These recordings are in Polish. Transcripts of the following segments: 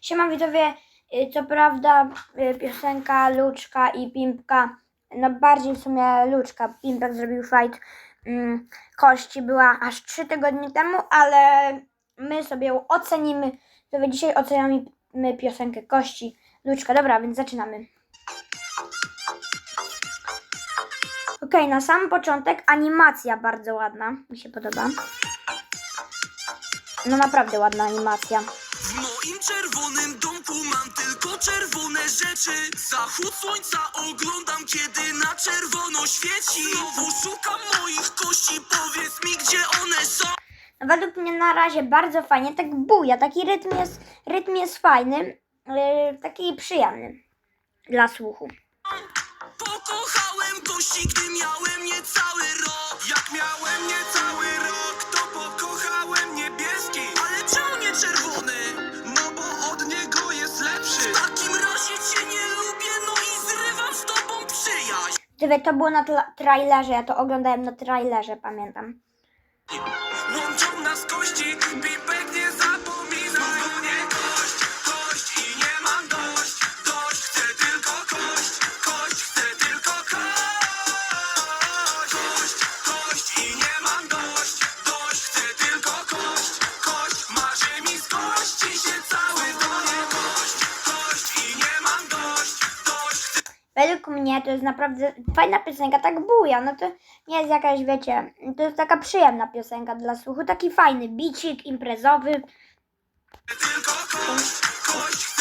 Siema widzowie, y, co prawda y, piosenka Luczka i Pimpka, no bardziej w sumie Luczka, Pimpek zrobił fight mm, kości, była aż 3 tygodnie temu, ale my sobie ją ocenimy. Widzowie, dzisiaj oceniamy piosenkę kości Luczka. Dobra, więc zaczynamy. Okej, na sam początek animacja bardzo ładna, mi się podoba. No naprawdę ładna animacja. W moim czerwonym domku mam tylko czerwone rzeczy. Zachód słońca oglądam, kiedy na czerwono świeci. Znowu szukam moich kości, powiedz mi, gdzie one są. Według mnie na razie bardzo fajnie, tak buja, taki rytm jest, rytm jest fajny, yy, taki przyjemny dla słuchu. Pokochałem kości, gdy miałem niecały rok. Jak miałem niecały Gdyby to było na trailerze, ja to oglądałem na trailerze, pamiętam. Łączą nas kości, nie Według mnie to jest naprawdę fajna piosenka, tak buja, no to nie jest jakaś, wiecie, to jest taka przyjemna piosenka dla słuchu, taki fajny bicik imprezowy. tylko kość, kość,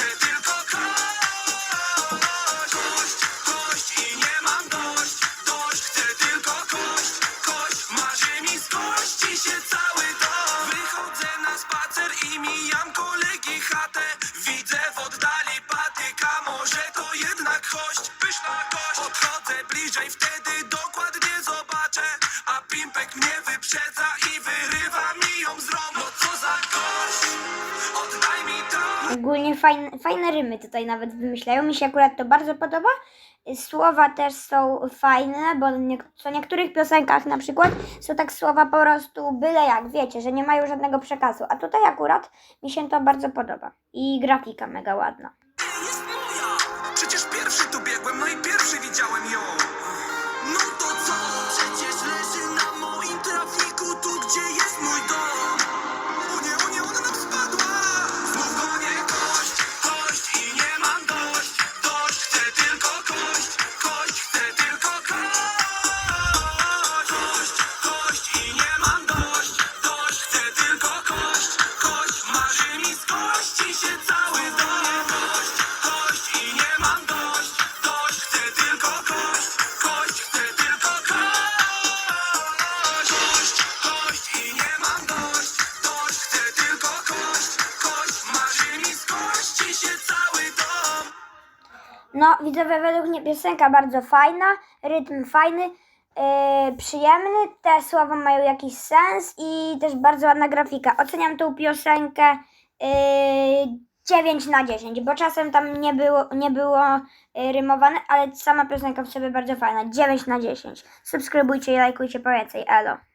fajne, fajne rymy tutaj nawet wymyślają. Mi się akurat to bardzo podoba. Słowa też są fajne, bo co niektórych piosenkach na przykład są tak słowa po prostu byle jak, wiecie, że nie mają żadnego przekazu. A tutaj akurat mi się to bardzo podoba. I grafika mega ładna. Przecież pierwszy tu biegłem, no i pierwszy widziałem ją No to co? Przecież leży na No, widzowie, według mnie piosenka bardzo fajna, rytm fajny, yy, przyjemny, te słowa mają jakiś sens i też bardzo ładna grafika. Oceniam tą piosenkę yy, 9 na 10, bo czasem tam nie było, nie było yy, rymowane, ale sama piosenka w sobie bardzo fajna. 9 na 10. Subskrybujcie i lajkujcie po więcej. Elo.